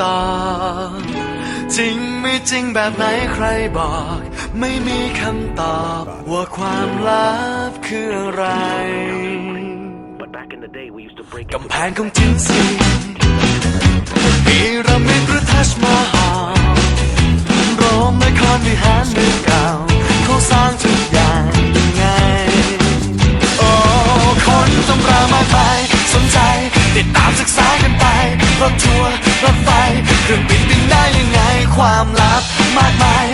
ำตอบจริงไม่จริงแบบไหนใครบอก ไม่มีคำตอบ ว่าความลับคืออะไร But back in the day, we used to break กำแพงของจินซีพีระมิดหรือทัชมาฮาลโรมนครวิหารเมืองเก่าเขาสร้างทุกอย่างยังไง โอ้ คนตำรามากมายสนใจ ติดตามศึกษากันไปรถทัวร์ ความลับมากมาย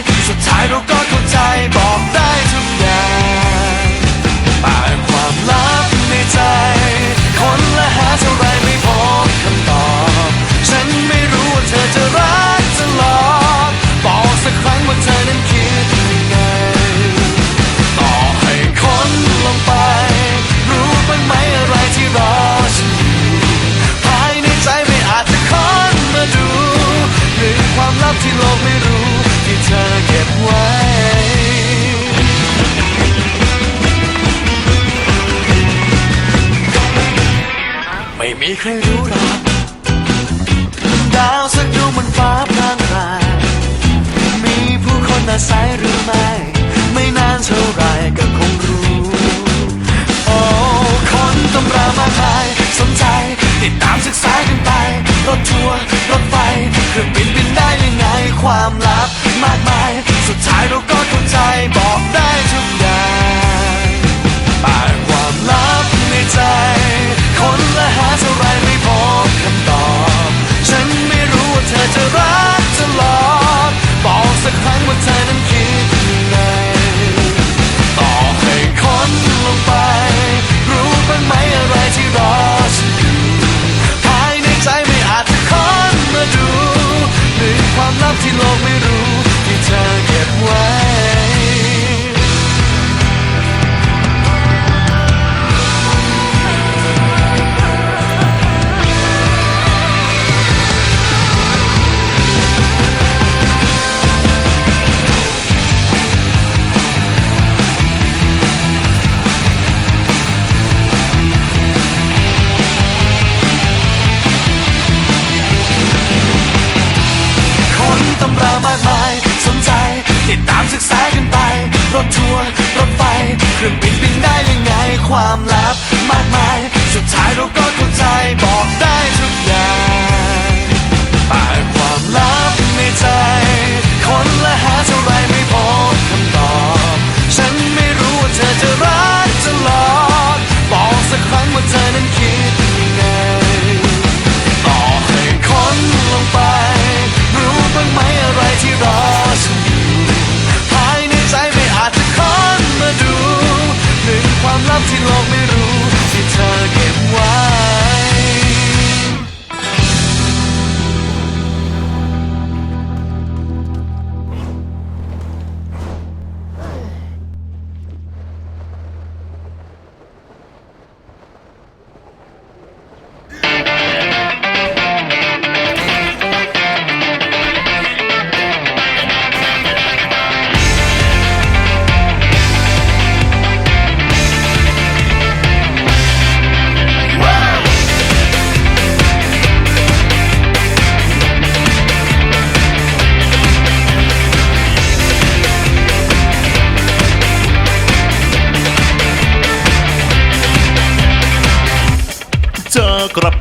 ฟ้าพรางพรายมีผู้คนอาศัยหรือไม่ ไม่นานเท่าไรก็คงรู้ โอ้ คนตำรามากมาย สนใจ ติดตามศึกษากันไป รถทัวร์รถไฟเครื่องบินบินได้ยังไง ความลับมากมาย มากมาย สนใจ ติดตามศึกษากันไป รถทัวร์รถไฟ เครื่องบินบินได้ยังไง ความลับมากมาย สุดท้ายเราก็เข้าใจบอกได้ โลกไม่รู้ที่เธอเก็บ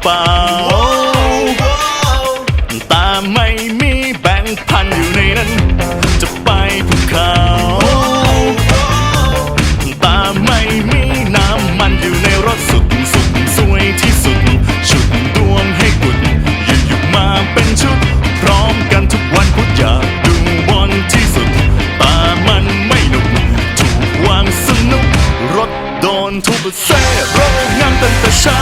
เป๋าต่ไม่มีแบงค์พันอยู่ในนั้น จะไปภูเขาต่ไม่มีน้ำมันอยู่ในรถสุดสุดสวยที่สุด ชุดดวงให้กุดหยุดหยุดมาเป็นชุด พร้อมกันทุกวันพุธอยากดูบอลที่สุดต่มันไม่หนุกถูกวางสนุก รถโดนทุบเซ่โรงงานตั้งแต่เช้า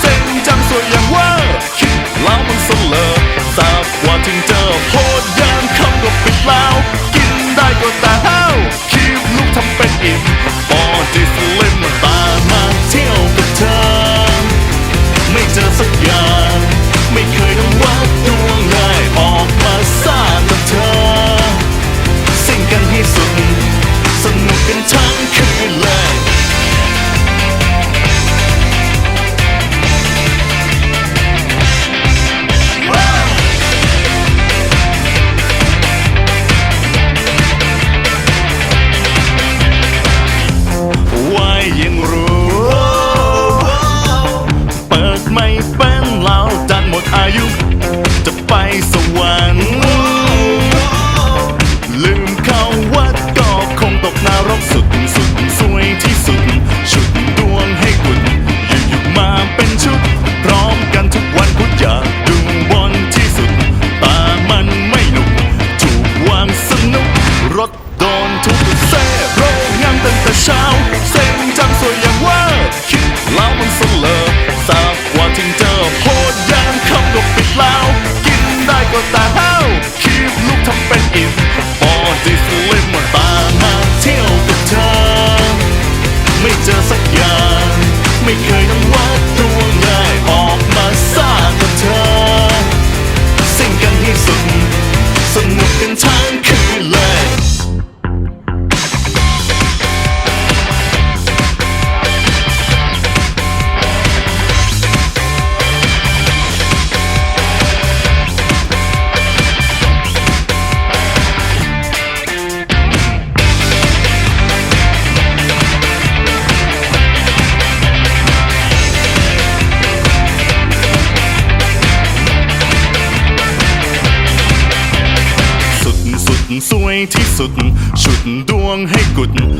เส้นจัง สวยอย่างว่าคิดแล้วมันเสลอทราบว่าถึงเจอโหดยามคำก็ปิดแล้ว กินได้ก็แต่ห้าวคีบลูกทำเป็นอิ่มบอดี้สลิมตามมาเที่ยวกับเธอ ไม่เจอสักอย่าง ไม่เคยต้องวัดดู ดวงให้กุด อยู่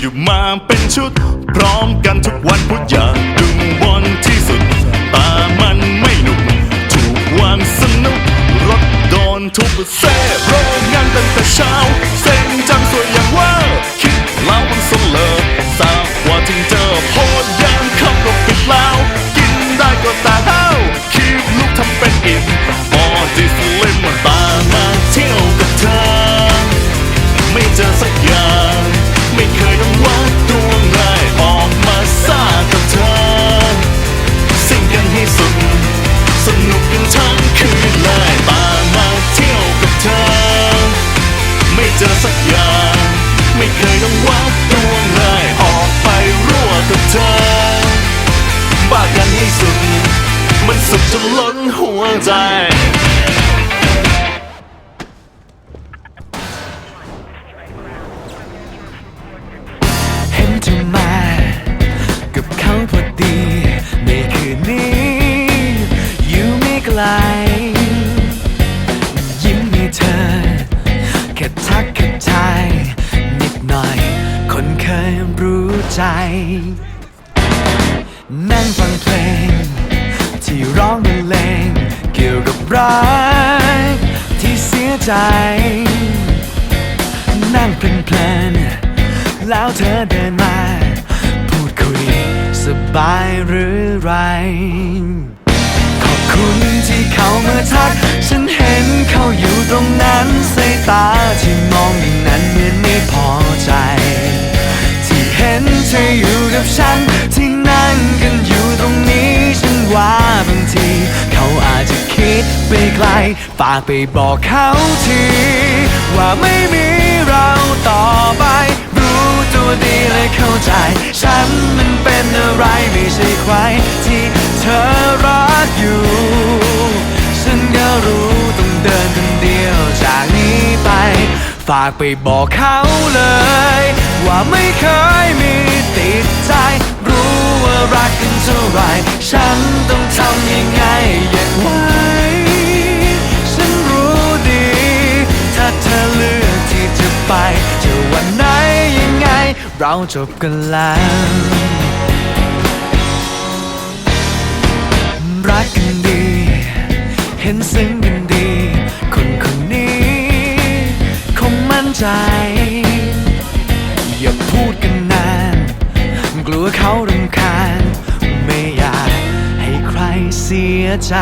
อยู่มาเป็นชุด พร้อมกันทุกวันพุธอยาดึงบอลที่สุด ตามันไม่หนุกถูกวางสนุกรถโดนทุบเซ่โรงงานตั้งแต่เช้าเส้นจังสวยอย่างว่า คิดแล้วมันสเลอทราบว่าถึงเจอพ ทั้งคืนเลยตามมาเที่ยวกับเธอ ไม่เจอสักอย่าง ไม่เคยต้องวัดดวงเลยออกไปรั่วกับเธอ บ้ากันให้สุด มันสุดจนล้นหัวใจ ใจ นั่งฟังเพลง ที่ร้องบรรเลงเกี่ยวกับรักที่เสียใจ นั่งเพลินๆแล้วเธอเดินมา พูดคุยสบายหรือไร ขอบคุณที่เขามาทัก ฉันเห็นเขาอยู่ตรงนั้นสายตาที่มองอย่างนั้นเหมือนไม่พอใจ นเธออยู่กับฉัน ที่นั่งกันอยู่ตรงนี้ฉันว่าบางที เขาอาจจะคิดไปไกลฝากไปบอกเขาที ว่าไม่มีเราต่อไป รู้ตัวดีเลยเข้าใจ ฉันมันเป็นอะไรไม่ใช่ใครที่เธอรักอยู่ ฉันก็รู้ต้องเดินคนเดียวจากนี้ไป ฝากไปบอกเขาเลย ว่าไม่เคยมีติดใจ รู้ว่ารักกันเท่าไร ฉันต้องทำยังไงอย่าไว้ ฉันรู้ดี ถ้าเธอเลือกที่จะไปจะวันไหนยังไง เราจบกันแล้ว รักกันดี เห็นซึ้งกันดี คนคนนี้ คงมั่นใจ อย่าพูดกันนาน กลัวเขารำคาญ ไม่อยากให้ใครเสียใจ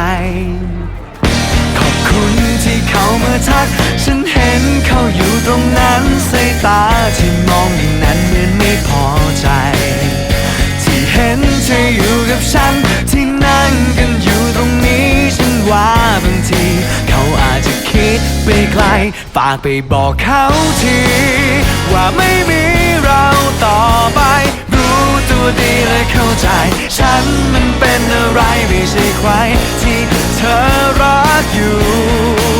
ขอบคุณที่เขามาทัก ฉันเห็นเขาอยู่ตรงนั้นสายตาที่มองอย่างนั้นเหมือนไม่พอใจ ที่เห็นเธออยู่กับฉันที่นั่งกันอยู่ตรงนี้ ฉันว่าบางทีเขาอาจจะคิดไปไกล ฝากไปบอกเขาที ว่าไม่มี เราต่อไป รู้ตัวดีและเข้าใจ ฉันมันเป็นอะไรไม่ใช่ใครที่เธอรักอยู่